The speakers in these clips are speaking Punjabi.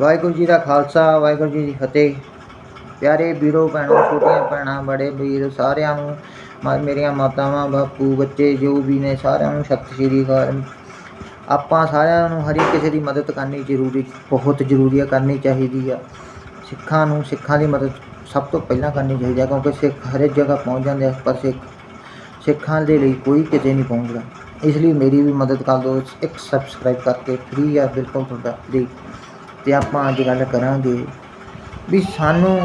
ਵਾਹਿਗੁਰੂ ਜੀ ਦਾ ਖਾਲਸਾ, ਵਾਹਿਗੁਰੂ ਜੀ ਦੀ ਫਤਿਹ। ਪਿਆਰੇ ਵੀਰੋ, ਭੈਣੋ, ਛੋਟੀਆਂ ਭੈਣਾਂ, ਬੜੇ ਵੀਰ, ਸਾਰਿਆਂ ਨੂੰ, ਮ- ਮੇਰੀਆਂ ਮਾਤਾਵਾਂ, ਬਾਪੂ, ਬੱਚੇ, ਜੋ ਵੀ ਨੇ, ਸਾਰਿਆਂ ਨੂੰ ਸਤਿ ਸ਼੍ਰੀ ਅਕਾਲ। ਆਪਾਂ ਸਾਰਿਆਂ ਨੂੰ ਹਰ ਇੱਕ ਕਿਸੇ ਦੀ ਮਦਦ ਕਰਨੀ ਜ਼ਰੂਰੀ, ਬਹੁਤ ਜ਼ਰੂਰੀ ਹੈ ਕਰਨੀ ਚਾਹੀਦੀ ਆ। ਸਿੱਖਾਂ ਨੂੰ, ਸਿੱਖਾਂ ਦੀ ਮਦਦ ਸਭ ਤੋਂ ਪਹਿਲਾਂ ਕਰਨੀ ਚਾਹੀਦੀ ਹੈ ਕਿਉਂਕਿ ਸਿੱਖ ਹਰ ਇੱਕ ਜਗ੍ਹਾ ਪਹੁੰਚ ਜਾਂਦੇ ਆ, ਪਰ ਸਿੱਖ, ਸਿੱਖਾਂ ਦੇ ਲਈ ਕੋਈ ਕਿਤੇ ਨਹੀਂ ਪਹੁੰਚਦਾ। ਇਸ ਲਈ ਮੇਰੀ ਵੀ ਮਦਦ ਕਰ ਦਿਓ, ਇੱਕ ਸਬਸਕ੍ਰਾਈਬ ਕਰਕੇ ਫ੍ਰੀ ਆ, ਬਿਲਕੁਲ ਤੁਹਾਡਾ ਫ੍ਰੀ ਤੇ ਆਪਾਂ ਅੱਜ ਗੱਲ ਕਰਾਂਗੇ ਵੀ ਸਾਨੂੰ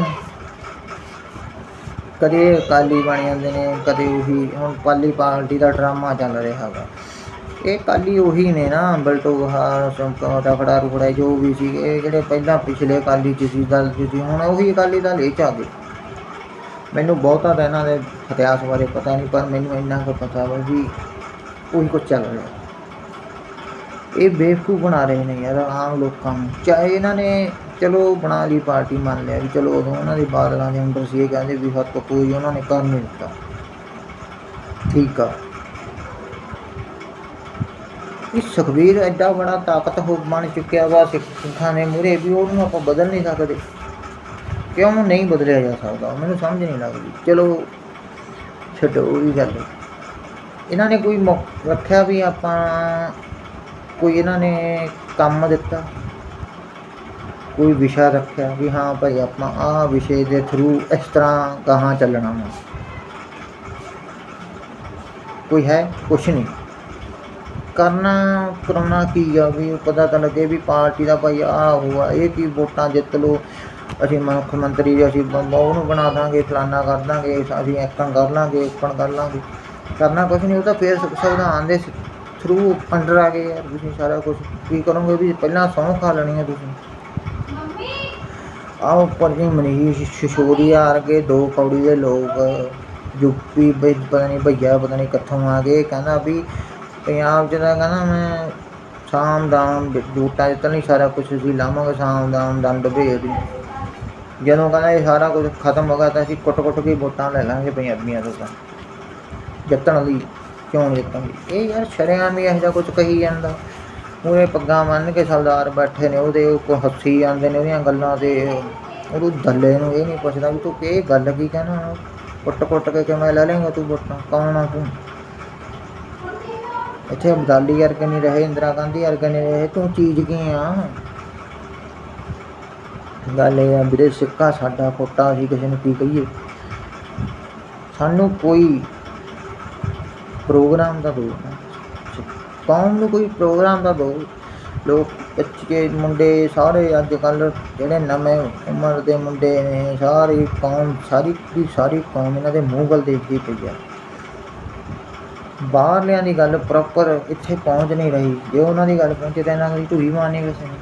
ਕਦੇ ਅਕਾਲੀ ਬਣ ਜਾਂਦੇ ਨੇ, ਕਦੇ ਉਹੀ ਹੁਣ ਪਾਲੀ ਪਾਰਟੀ ਦਾ ਡਰਾਮਾ ਚੱਲ ਰਿਹਾ ਹੈਗਾ ਇਹ ਕਾਲੀ ਉਹੀ ਨੇ ਨਾ ਬਲਟੋਹਾ ਸੰਕਾ ਰਖੜਾ ਰੁਖੜਾ ਜੋ ਵੀ ਸੀ, ਇਹ ਜਿਹੜੇ ਪਹਿਲਾਂ ਪਿਛਲੇ ਕਾਲੀ ਚ ਸੀ, ਦਲ ਚ ਸੀ, ਹੁਣ ਉਹੀ ਅਕਾਲੀ ਦਲ ਇਹ ਚ ਆ ਗਏ। ਮੈਨੂੰ ਬਹੁਤਾ ਤਾਂ ਇਹਨਾਂ ਦੇ ਇਤਿਹਾਸ ਬਾਰੇ ਪਤਾ ਨਹੀਂ, ਪਰ ਮੈਨੂੰ ਇੰਨਾ ਕੁ ਪਤਾ ਵਾ ਵੀ ਉਹੀ ਕੁਝ ਚੱਲ ਰਿਹਾ। ਇਹ ਬੇਵਕੂਫ ਬਣਾ ਰਹੇ ਨੇ ਯਾਰ ਆਮ ਲੋਕਾਂ ਨੂੰ। ਚਾਹੇ ਇਹਨਾਂ ਨੇ ਚਲੋ ਬਣਾ ਲਈ, ਪਾਰਟੀ ਮੰਨ ਲਿਆ ਵੀ ਚਲੋ ਉਦੋਂ ਉਹਨਾਂ ਦੇ ਬਾਦਲਾਂ ਦੇ ਅੰਦਰ ਸੀ, ਇਹ ਕਹਿੰਦੇ ਵੀ ਹੱਥ ਕੋਈ ਉਹਨਾਂ ਨੇ ਕਰ ਨਹੀਂ ਦਿੱਤਾ। ਠੀਕ ਆ। ਇਹ ਸੁਖਬੀਰ ਐਡਾ ਬੜਾ ਤਾਕਤ ਹੋ ਬਣ ਚੁੱਕਿਆ ਵਾ ਸਿੱਖਾਂ ਦੇ ਮੂਹਰੇ ਵੀ ਉਹਨੂੰ ਆਪਾਂ ਬਦਲ ਨਹੀਂ ਸਕਦੇ। ਕਿਉਂ ਨਹੀਂ ਬਦਲਿਆ ਜਾ ਸਕਦਾ? ਮੈਨੂੰ ਸਮਝ ਨਹੀਂ ਲੱਗਦੀ। ਚਲੋ ਛੱਡੋ, ਉਹ ਵੀ ਗੱਲ। ਇਹਨਾਂ ਨੇ ਕੋਈ ਰੱਖਿਆ ਵੀ ਆਪਾਂ ਕੋਈ ਇਹਨਾਂ ਨੇ ਕੰਮ ਦਿੱਤਾ, ਕੋਈ ਵਿਸ਼ਾ ਰੱਖਿਆ ਵੀ ਹਾਂ ਭਾਈ ਆਪਾਂ ਆਹ ਵਿਸ਼ੇ ਦੇ ਥਰੂ ਇਸ ਤਰ੍ਹਾਂ ਕਹਾਂ ਚੱਲਣਾ ਵਾ। ਕੋਈ ਹੈ? ਕੁਛ ਨਹੀਂ। ਕਰਨਾ, ਕਰਾਉਣਾ ਕੀ ਆ ਵੀ ਪਤਾ ਤਾਂ ਲੱਗੇ ਵੀ ਪਾਰਟੀ ਦਾ ਭਾਈ ਆਹ ਹੋਆ, ਇਹ ਕੀ ਵੋਟਾਂ ਜਿੱਤ ਲੋ ਅਸੀਂ ਮੁੱਖ ਮੰਤਰੀ ਜੀ ਅਸੀਂ ਉਹਨੂੰ ਬਣਾ ਦਾਂਗੇ, ਫਲਾਨਾ ਕਰ ਦਾਂਗੇ, ਅਸੀਂ ਐਕਟਾਂ ਕਰ ਲਾਂਗੇ, ਓਪਨ ਕਰ ਲਾਂਗੇ। ਕਰਨਾ ਕੁਛ ਨਹੀਂ, ਉਹ ਤਾਂ ਫੇਰ ਸੰਵਿਧਾਨ ਦੇ ਥਰੂ ਅੰਡਰ ਆ ਗਏ ਯਾਰ ਤੁਸੀਂ ਸਾਰਾ ਕੁਝ ਕੀ ਕਰੋਗੇ ਵੀ ਪਹਿਲਾਂ ਸਹੁੰ ਖਾ ਲੈਣੀ ਹੈ ਤੁਸੀਂ। ਆਹ ਉੱਪਰ ਜੀ ਮਨੀਸ਼ ਸ਼ਿਸ਼ੋਦੀਆ ਵਰਗੇ ਦੋ ਕੌੜੀ ਦੇ ਲੋਕ ਯੂਪੀ ਵਿੱਚ ਪਤਾ ਨਹੀਂ ਭਈਆ ਪਤਾ ਨਹੀਂ ਕਿੱਥੋਂ ਆ ਗਏ ਕਹਿੰਦਾ ਵੀ ਪੰਜਾਬ 'ਚ ਤਾਂ ਕਹਿੰਦਾ ਮੈਂ ਸਾਮ ਦਾਮ ਬੂਟਾ ਜਿੱਤ ਨਹੀਂ ਸਾਰਾ ਕੁਝ ਅਸੀਂ ਲਾਵਾਂਗੇ ਸਾਮ ਦਾਮ ਦੰਡ ਭੇਦ ਜਦੋਂ ਕਹਿੰਦਾ ਇਹ ਸਾਰਾ ਕੁਝ ਖਤਮ ਹੋ ਗਿਆ ਤਾਂ ਅਸੀਂ ਕੁੱਟ ਕੁੱਟ ਕੇ ਵੋਟਾਂ ਲੈ ਲਾਂਗੇ ਪੰਜਾਬੀਆਂ ਤੋਂ ਤਾਂ ਜਿੱਤਣ ਲਈ। ਕਿਉਂ ਨਹੀਂ ਜਿੱਤਾਂਗੇ ਇਹ ਯਾਰ ਸ਼ਰੇਆਮ ਹੀ ਇਹੋ ਜਿਹਾ ਕੁਝ ਕਹੀ ਜਾਂਦਾ। ਉਹਨੇ ਪੱਗਾਂ ਬੰਨ੍ਹ ਕੇ ਸਰਦਾਰ ਬੈਠੇ ਨੇ, ਉਹਦੇ ਕੋ ਹੱਸੀ ਜਾਂਦੇ ਨੇ ਉਹਦੀਆਂ ਗੱਲਾਂ ਤੇ। ਉਹਨੂੰ ਦੱਲੇ ਨੂੰ ਇਹ ਨਹੀਂ ਪੁੱਛਦਾ ਵੀ ਤੂੰ ਇਹ ਗੱਲ ਕੀ ਕਹਿਣਾ? ਕੁੱਟ ਕੁੱਟ ਕੇ ਕਿਵੇਂ ਲੈ ਲੇਂਗਾ ਤੂੰ ਵੋਟਾਂ? ਕੌਣ ਆ ਤੂੰ? ਇੱਥੇ ਅਬਦਾਲੀ ਵਰਗੇ ਨਹੀਂ ਰਹੇ, ਇੰਦਰਾ ਗਾਂਧੀ ਵਰਗੇ ਨਹੀਂ ਰਹੇ, ਤੂੰ ਚੀਜ਼ ਕੀ ਆ? ਗੱਲ ਇਹ ਆ ਵੀਰੇ, ਸਿੱਕਾ ਸਾਡਾ ਖੋਟਾ ਅਸੀਂ ਕਿਸੇ ਨੂੰ ਕੀ ਕਹੀਏ? ਸਾਨੂੰ ਕੋਈ ਪ੍ਰੋਗਰਾਮ ਦਾ ਦੋ ਕੌਮ ਨੂੰ ਕੋਈ ਪ੍ਰੋਗਰਾਮ ਦਾ ਦੋ ਲੋਕ ਬੱਚੇ ਮੁੰਡੇ ਸਾਰੇ ਅੱਜ ਕੱਲ ਜਿਹੜੇ ਨਵੇਂ ਉਮਰ ਦੇ ਮੁੰਡੇ ਨੇ, ਸਾਰੀ ਕੌਮ, ਸਾਰੀ ਦੀ ਸਾਰੀ ਕੌਮ ਇਹਨਾਂ ਦੇ ਮੂੰਹ ਵੱਲ ਦੇਖਦੀ ਪਈ ਆ। ਬਾਹਰਲਿਆਂ ਦੀ ਗੱਲ ਪ੍ਰੋਪਰ ਇੱਥੇ ਪਹੁੰਚ ਨਹੀਂ ਰਹੀ। ਜੇ ਉਹਨਾਂ ਦੀ ਗੱਲ ਪਹੁੰਚੇ ਤਾਂ ਇਹਨਾਂ ਦੀ ਢੂਈ ਮਾਰਨੀ ਕਿਸੇ ਨੇ।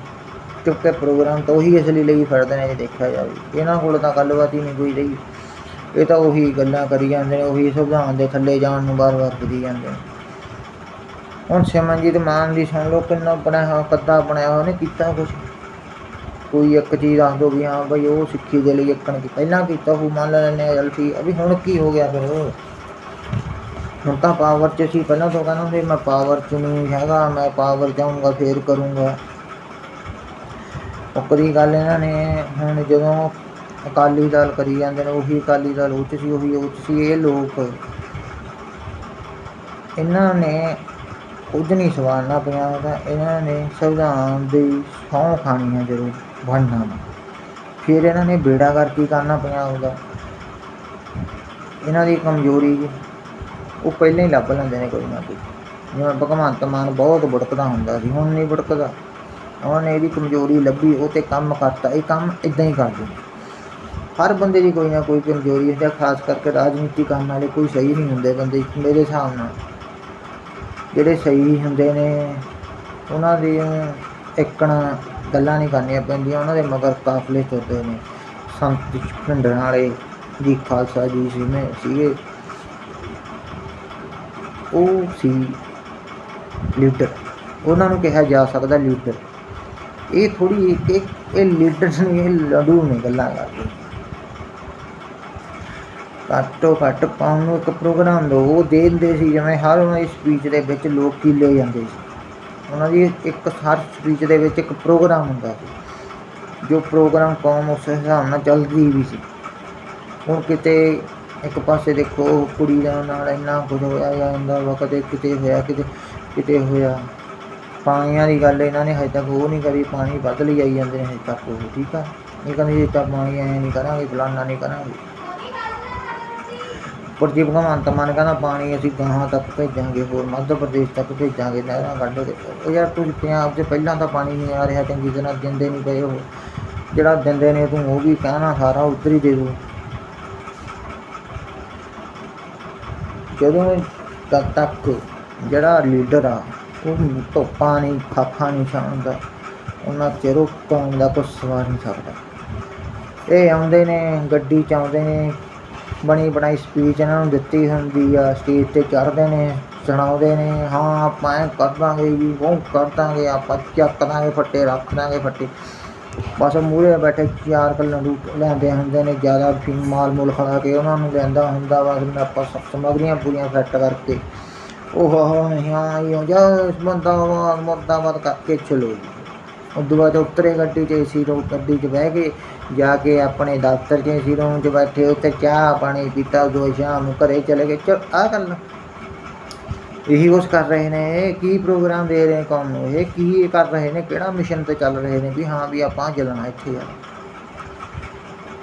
ਚੁੱਕੇ ਪ੍ਰੋਗਰਾਮ ਤਾਂ ਉਹੀ ਅਸਲੀ ਲਈ ਫੜਦੇ ਨੇ ਜੇ ਦੇਖਿਆ ਜਾਵੇ। ਇਹਨਾਂ ਕੋਲ ਤਾਂ ਗੱਲਬਾਤ ਹੀ ਨਹੀਂ ਕੋਈ ਰਹੀ। ਇਹ ਤਾਂ ਉਹੀ ਗੱਲਾਂ ਕਰੀ ਜਾਂਦੇ ਨੇ, ਉਹੀ ਸੰਵਿਧਾਨ ਦੇ ਥੱਲੇ ਜਾਣ ਨੂੰ ਬਾਰ-ਬਾਰ ਕਰੀ ਜਾਂਦੇ ਨੇ। ਹੁਣ ਸਿਮਰਨਜੀਤ ਮਾਨ ਦੀ ਸੁਣ ਲਓ, ਕਿੰਨਾ ਬਣਿਆ ਹੋਇਆ ਕੱਦਾ ਬਣਿਆ ਹੋਇਆ ਉਹਨੇ ਕੀਤਾ ਕੁਛ। ਕੋਈ ਇੱਕ ਚੀਜ਼ ਦੱਸ ਦੋ ਵੀ ਹਾਂ ਬਈ ਉਹ ਸਿੱਖੀ ਦੇ ਲਈ ਇੱਕਣ ਕੀ ਪਹਿਲਾਂ ਕੀਤਾ ਉਹ ਮੰਨ ਲੈਣੇ ਆ ਚੱਲ ਠੀਕ ਅਭੀ ਹੁਣ ਕੀ ਹੋ ਗਿਆ ਫਿਰ? ਹੁਣ ਤਾਂ ਪਾਵਰ 'ਚ ਸੀ, ਪਹਿਲਾਂ ਤੋਂ ਕਹਿੰਦਾ ਸੀ, ਮੈਂ ਪਾਵਰ 'ਚ ਨਹੀਂ ਹੈਗਾ, ਮੈਂ ਪਾਵਰ ਜਾਊਂਗਾ, ਫੇਰ ਕਰੂੰਗਾ। ਉਕਰੀ ਗੱਲ ਇਹਨਾਂ ਨੇ, ਹੁਣ ਜਦੋਂ ਅਕਾਲੀ ਦਲ ਕਰੀ ਜਾਂਦੇ ਨੇ, ਉਹੀ ਅਕਾਲੀ ਦਲ ਉੱਚ ਸੀ, ਉਹੀ ਉੱਚ ਸੀ, ਇਹ ਲੋਕ ਇਹਨਾਂ ਨੇ ਕੁਝ ਨਹੀਂ ਸਵਾਲਣਾ ਪਿਆ, ਤਾਂ ਇਹਨਾਂ ਨੇ ਸੰਵਿਧਾਨ ਦੀ ਸਹੁੰ ਖਾਣੀ ਹੈ ਜਦੋਂ ਬਣਨਾ ਵਾ। ਫਿਰ ਇਹਨਾਂ ਨੇ ਬੇੜਾ ਕਰਕੇ ਕਰਨਾ ਪਿਆ ਉਹਦਾ। ਇਹਨਾਂ ਦੀ ਕਮਜ਼ੋਰੀ ਉਹ ਪਹਿਲਾਂ ਹੀ ਲੱਭ ਲੈਂਦੇ ਨੇ ਕੋਈ ਨਾ ਕੋਈ। ਜਿਵੇਂ ਭਗਵੰਤ ਮਾਨ ਬਹੁਤ ਬੁੜਕਦਾ ਹੁੰਦਾ ਸੀ, ਹੁਣ ਨਹੀਂ ਬੁੜਕਦਾ ਉਹਨੇ ਇਹਦੀ ਕਮਜ਼ੋਰੀ ਲੱਭੀ, ਉਹ ਤੇ ਕੰਮ ਕਰਤਾ, ਇਹ ਕੰਮ ਇਦਾਂ ਹੀ ਕਰਦੇ ਹਰ ਬੰਦੇ ਦੀ ਕੋਈ ਨਾ ਕੋਈ ਕਮਜ਼ੋਰੀ ਹੁੰਦੀ ਹੈ ਖਾਸ ਕਰਕੇ ਰਾਜਨੀਤੀ ਕਰਨ ਵਾਲੇ, ਕੋਈ ਸਹੀ ਨਹੀਂ ਹੁੰਦੇ ਬੰਦੇ, ਮੇਰੇ ਹਿਸਾਬ ਨਾਲ। ਜਿਹੜੇ ਸਹੀ ਹੁੰਦੇ ਨੇ, ਉਹਨਾਂ ਦੀ ਇੱਕਣ ਗੱਲਾਂ ਨਹੀਂ ਕਰਨੀਆਂ ਪੈਂਦੀਆਂ, ਉਹਨਾਂ ਦੇ ਮਗਰ ਕਾਫਲੇ ਤੁਰਦੇ ਨੇ। ਸੰਤ ਭਿੰਡਰ ਵਾਲੇ ਜੀ ਖਾਲਸਾ ਜੀ ਸੀ ਸੀਗੇ। ਉਹ ਸੀ ਲੀਡਰ। ਉਹਨਾਂ ਨੂੰ ਕਿਹਾ ਜਾ ਸਕਦਾ ਲੀਡਰ। ਇਹ ਥੋੜੀ ਇੱਕ ਇਹ ਲੀਡਰਸ ਨਹੀਂ ਇਹ ਲੜੂ ਨੇ ਗੱਲਾਂ ਕਰਦੇ। ਘੱਟੋ ਘੱਟ ਪਾਉਣ ਨੂੰ ਇੱਕ ਪ੍ਰੋਗਰਾਮ ਦੋ। ਉਹ ਦੇ ਦਿੰਦੇ ਸੀ ਜਿਵੇਂ ਹਰ ਉਹਨਾਂ ਦੀ ਸਪੀਚ ਦੇ ਵਿੱਚ ਲੋਕ ਕੀ ਲੈ ਜਾਂਦੇ ਸੀ। ਉਹਨਾਂ ਦੀ ਇੱਕ ਹਰ ਸਪੀਚ ਦੇ ਵਿੱਚ ਇੱਕ ਪ੍ਰੋਗਰਾਮ ਹੁੰਦਾ ਸੀ। ਜੋ ਪ੍ਰੋਗਰਾਮ ਕੌਮ ਉਸ ਹਿਸਾਬ ਨਾਲ ਚੱਲਦੀ ਵੀ ਸੀ। ਹੁਣ ਕਿਤੇ ਇੱਕ ਪਾਸੇ ਦੇਖੋ ਕੁੜੀ ਦਾ ਨਾਲ ਇੰਨਾ ਕੁਝ ਹੋਇਆ ਜਾਂਦਾ ਵਾ ਕਦੇ ਕਿਤੇ ਹੋਇਆ, ਕਿਤੇ ਕਿਤੇ ਹੋਇਆ। ਪਾਣੀਆਂ ਦੀ ਗੱਲ ਇਹਨਾਂ ਨੇ ਹਜੇ ਤੱਕ ਉਹ ਨਹੀਂ ਕਰੀ, ਪਾਣੀ ਵੱਧ ਲਈ ਆਈ ਜਾਂਦੇ ਨੇ ਹਜੇ ਤੱਕ ਉਹ, ਠੀਕ ਆ? ਇਹ ਕਹਿੰਦੇ ਜੀ ਤਾਂ ਪਾਣੀ ਐ ਨਹੀਂ ਕਰਾਂਗੇ, ਫਲਾਨਾ ਨਹੀਂ ਕਰਾਂਗੇ। ਪਰ ਜੀ ਭਗਵੰਤ ਮਾਨ ਕਹਿੰਦਾ ਪਾਣੀ ਅਸੀਂ ਗਾਹਾਂ ਤੱਕ ਭੇਜਾਂਗੇ, ਹੋਰ ਮੱਧ ਪ੍ਰਦੇਸ਼ ਤੱਕ ਭੇਜਾਂਗੇ, ਨਹਿਰਾਂ ਕੱਢ ਕੇ। ਉਹ ਯਾਰ ਤੁਸੀਂ ਪੰਜਾਬ 'ਚ ਪਹਿਲਾਂ ਤਾਂ ਪਾਣੀ ਨਹੀਂ ਆ ਰਿਹਾ, ਚੰਗੀ ਤਰ੍ਹਾਂ ਦਿੰਦੇ ਨਹੀਂ ਪਏ ਉਹ। ਜਿਹੜਾ ਦਿੰਦੇ ਨੇ, ਤੂੰ ਉਹ ਵੀ ਕਹਿਣਾ ਸਾਰਾ, ਉੱਧਰ ਹੀ ਦੇ ਦੋ। ਜਦੋਂ ਤੱਕ ਤੱਕ ਜਿਹੜਾ ਲੀਡਰ ਆ, ਉਹ ਧੁੱਪਾਂ ਨਹੀਂ, ਖਾਖਾਂ ਨਹੀਂ ਛਾਣਦਾ। ਉਹਨਾਂ ਚਿਰੋਂ ਕੌਮ ਦਾ ਕੁਛ ਸਵਾਰ ਨਹੀਂ ਸਕਦਾ ਇਹ ਆਉਂਦੇ ਨੇ, ਗੱਡੀ ਚ ਆਉਂਦੇ ਨੇ ਬਣੀ ਬਣਾਈ ਸਪੀਚ ਇਹਨਾਂ ਨੂੰ ਦਿੱਤੀ ਹੁੰਦੀ ਆ ਸਟੇਜ ਤੇ ਚੜ੍ਹਦੇ ਨੇ, ਸੁਣਾਉਂਦੇ ਨੇ, ਹਾਂ ਆਪਾਂ ਐਂ ਕਰ ਦਾਂਗੇ ਵੀ ਉਹ ਕਰ ਦਾਂਗੇ, ਆਪਾਂ ਚੱਕ ਦਾਂਗੇ ਫੱਟੇ, ਰੱਖ ਦਾਂਗੇ ਫੱਟੇ। ਬਸ ਮੂਹਰੇ ਬੈਠੇ ਚਾਰ ਕੱਲਾਂ ਨੂੰ ਲੈਂਦੇ ਹੁੰਦੇ ਨੇ, ਜ਼ਿਆਦਾ ਫੀ ਮਾਲ ਮੂਲ ਖੜਾ ਕੇ ਉਹਨਾਂ ਨੂੰ ਲੈਂਦਾ ਹੁੰਦਾ ਵਾ ਫਿਰ ਆਪਾਂ ਸਭ ਸਮਗਰੀਆਂ ਪੂਰੀਆਂ ਫਿੱਟ ਕਰਕੇ। ਉਹ ਹਾਂ, ਇਹ ਜਾ ਬੰਦਾਵਾਦ ਮੁਰਦਾਬਾਦ ਕਰਕੇ ਚਲੋ ਜੀ। ਉਦੋਂ ਬਾਅਦ ਉਤਰੇ ਗੱਡੀ 'ਚ ਏਸੀ ਰੋ ਗੱਡੀ 'ਚ ਬਹਿ ਕੇ ਜਾ ਕੇ ਆਪਣੇ ਦਫ਼ਤਰ 'ਚ ਏਸੀ ਰੂਮ 'ਚ ਬੈਠੇ ਉੱਤੇ ਚਾਹ ਪਾਣੀ ਪੀਤਾ, ਉਦੋਂ ਸ਼ਾਮ ਨੂੰ ਘਰੇ ਚਲੇ ਗਏ। ਚਲ ਆ ਗੱਲ ਇਹੀ ਕੁਛ ਕਰ ਰਹੇ ਨੇ, ਇਹ ਕੀ ਪ੍ਰੋਗਰਾਮ ਦੇ ਰਹੇ ਕੌਮ ਨੂੰ, ਇਹ ਕੀ ਕਰ ਰਹੇ ਨੇ, ਕਿਹੜਾ ਮਿਸ਼ਨ ਤੇ ਚੱਲ ਰਹੇ ਨੇ ਵੀ ਹਾਂ ਵੀ ਆਪਾਂ ਚੱਲਣਾ ਇੱਥੇ ਆ।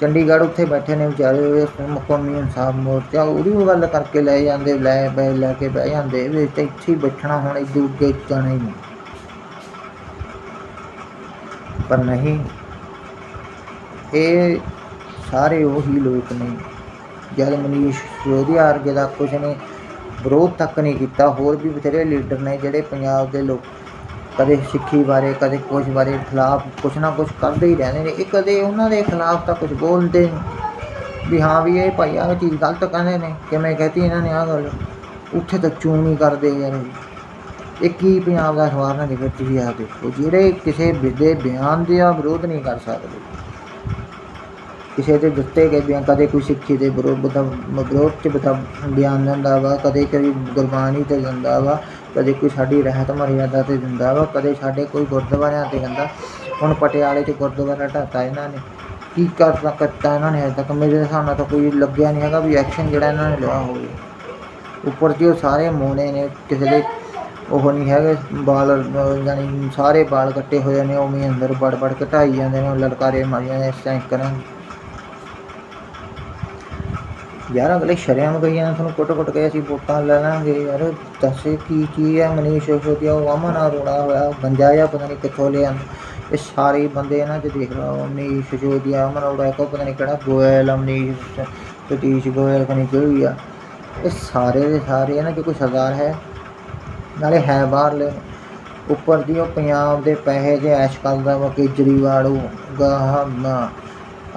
ਚੰਡੀਗੜ੍ਹ ਉੱਥੇ ਬੈਠੇ ਨੇ ਵਿਚਾਰੇ ਮੁਕੰਮੀ ਇਨਸਾਫ ਮੋਰਚਾ, ਉਹਦੀ ਉਹ ਗੱਲ ਕਰਕੇ ਲੈ ਜਾਂਦੇ, ਲੈ ਬੈ, ਲੈ ਕੇ ਬਹਿ ਜਾਂਦੇ ਵੀ ਤੇ ਇੱਥੇ ਹੀ ਬੈਠਣਾ ਹੁਣ ਇਦੋਂ ਅੱਗੇ ਜਾਣਾ ਹੀ ਨਹੀਂ ਪਰ ਨਹੀਂ। ਇਹ ਸਾਰੇ ਉਹੀ ਲੋਕ ਨੇ। ਜਦ ਮਨੀਸ਼ ਸਿਸੋਦੀਆ ਵਰਗੇ ਦਾ ਕੁਝ ਨੇ ਵਿਰੋਧ ਤੱਕ ਨਹੀਂ ਕੀਤਾ, ਹੋਰ ਵੀ ਬਥੇਰੇ ਲੀਡਰ ਨੇ ਜਿਹੜੇ ਪੰਜਾਬ ਦੇ ਲੋਕ ਕਦੇ ਸਿੱਖੀ ਬਾਰੇ, ਕਦੇ ਕੁਝ ਬਾਰੇ ਖਿਲਾਫ ਕੁਛ ਨਾ ਕੁਛ ਕਰਦੇ ਹੀ ਰਹਿੰਦੇ ਨੇ। ਇਹ ਕਦੇ ਉਹਨਾਂ ਦੇ ਖਿਲਾਫ ਤਾਂ ਕੁਝ ਬੋਲਦੇ ਨਹੀਂ। ਵੀ ਹਾਂ ਵੀ ਇਹ ਭਾਈ ਆਹ ਚੀਜ਼ ਗਲਤ ਕਹਿੰਦੇ ਨੇ, ਕਿਵੇਂ ਕਹਤੀ ਇਹਨਾਂ ਨੇ ਆਹ ਗੱਲ। ਉੱਥੇ ਤਾਂ ਚੂੰ ਕਰਦੇ ਯਾਰ ਇਹ। ਇਹ ਕੀ ਪੰਜਾਬ ਦਾ ਅਖਬਾਰ ਨਾ ਲਿਖੇ, ਤੁਸੀਂ ਆ ਦੇਖੋ। ਜਿਹੜੇ ਕਿਸੇ ਦੇ ਬਿਆਨ ਦਾ ਵਿਰੋਧ ਨਹੀਂ ਕਰ ਸਕਦੇ, ਕਿਸੇ ਦੇ ਦਿੱਤੇ ਗਏ ਬਿਆਨ, ਕਦੇ ਕੋਈ ਸਿੱਖੀ ਦੇ ਵਿਰੋਧ ਬਤਾ ਵਿਰੋਧ ਚ ਬਤਾ ਬਿਆਨ ਦਿੰਦਾ ਵਾ, ਕਦੇ ਕੋਈ ਗੁਰਬਾਣੀ ਤੇ ਦਿੰਦਾ ਵਾ, ਕਦੇ ਕੋਈ ਸਾਡੀ ਰਹਿਤ ਮਰਿਆਦਾ ਤੇ ਦਿੰਦਾ ਵਾ, ਕਦੇ ਸਾਡੇ ਕੋਈ ਗੁਰਦੁਆਰਿਆਂ ਤੇ ਦਿੰਦਾ। ਹੁਣ ਪਟਿਆਲੇ 'ਚ ਗੁਰਦੁਆਰਾ ਢਾਤਾ ਇਹਨਾਂ ਨੇ। ਕੀ ਕਰਤਾ ਕਰਤਾ ਇਹਨਾਂ ਨੇ ਅਜੇ ਤੱਕ? ਮੇਰੇ ਹਿਸਾਬ ਨਾਲ ਤਾਂ ਕੋਈ ਲੱਗਿਆ ਨਹੀਂ ਹੈਗਾ ਵੀ ਐਕਸ਼ਨ ਜਿਹੜਾ ਇਹਨਾਂ ਨੇ ਲਿਆ ਹੋਵੇ। ਉੱਪਰ ਜੀ ਉਹ ਸਾਰੇ ਮੋਨੇ ਨੇ, ਕਿਸੇ ਦੇ ਉਹ ਨਹੀਂ ਹੈਗੇ ਬਾਲ ਜਾਨੀ ਸਾਰੇ ਬਾਲ ਕੱਟੇ ਹੋਏ ਨੇ ਉਵੇਂ ਹੀ ਅੰਦਰ ਵੜ ਵੜ ਕੇ ਢਾਈ ਜਾਂਦੇ ਨੇ ਉਹ ਲਲਕਾਰੇ ਮਾਰੀਆਂ ਨੇ ਸੈਂਕਰਾਂ ਯਾਰ ਅਗਲੇ ਸ਼ਰਿਆਮ ਗਈਆਂ ਨੇ ਤੁਹਾਨੂੰ ਕੁੱਟ ਕੁੱਟ ਕੇ ਅਸੀਂ ਵੋਟਾਂ ਲੈ ਲਾਂਗੇ ਯਾਰ ਦੱਸੇ ਕੀ ਕੀ ਹੈ ਮਨੀਸ਼ ਸਿਸੋਦੀਆ ਉਹ ਅਮਨ ਅਰੋੜਾ ਹੋਇਆ ਗੰਜਾ ਜਾਂ ਪਤਾ ਨਹੀਂ ਕਿੱਥੋਂ ਲਿਆ ਇਹ ਸਾਰੇ ਬੰਦੇ ਇਹਨਾਂ 'ਚ ਦੇਖ ਲਓ ਮਨੀਸ਼ ਸਿਸੋਦੀਆ ਅਮਨ ਅਰੋੜਾ ਕੋ ਪਤਾ ਨਹੀਂ ਕਿਹੜਾ ਗੋਇਲ ਮਨੀਸ਼ ਸਤੀਸ਼ ਗੋਇਲ ਕਨੀ ਕਿਹੜੀ ਆ ਇਹ ਸਾਰੇ ਦੇ ਸਾਰੇ ਇਹਨਾਂ 'ਚ ਕੋਈ ਸਰਦਾਰ ਹੈ ਨਾਲੇ ਹੈ ਬਾਹਰਲੇ। ਉੱਪਰ ਦੀ ਉਹ ਪੰਜਾਬ ਦੇ ਪੈਸੇ ਜੇ ਐਸ਼ ਕਰਦਾ ਵਾ ਕੇਜਰੀਵਾਲ, ਉਹ ਗਾਹ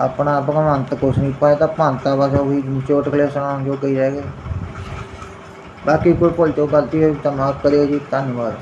ਆਪਣਾ ਭਗਵੰਤ ਕੁਛ ਨਹੀਂ ਪਾਇਆ ਤਾਂ ਭੰਤਾ ਬਸ ਉਹ ਵੀ ਚੋਟਕਲੇ ਸੁਣਾਉਣ ਜੋ ਗਈ ਰਹਿ ਗਏ। ਬਾਕੀ ਕੋਈ ਭੁੱਲ ਚੋ ਗਲਤੀ ਹੋਈ ਤਾਂ ਮਾਫ ਕਰਿਓ ਜੀ, ਧੰਨਵਾਦ।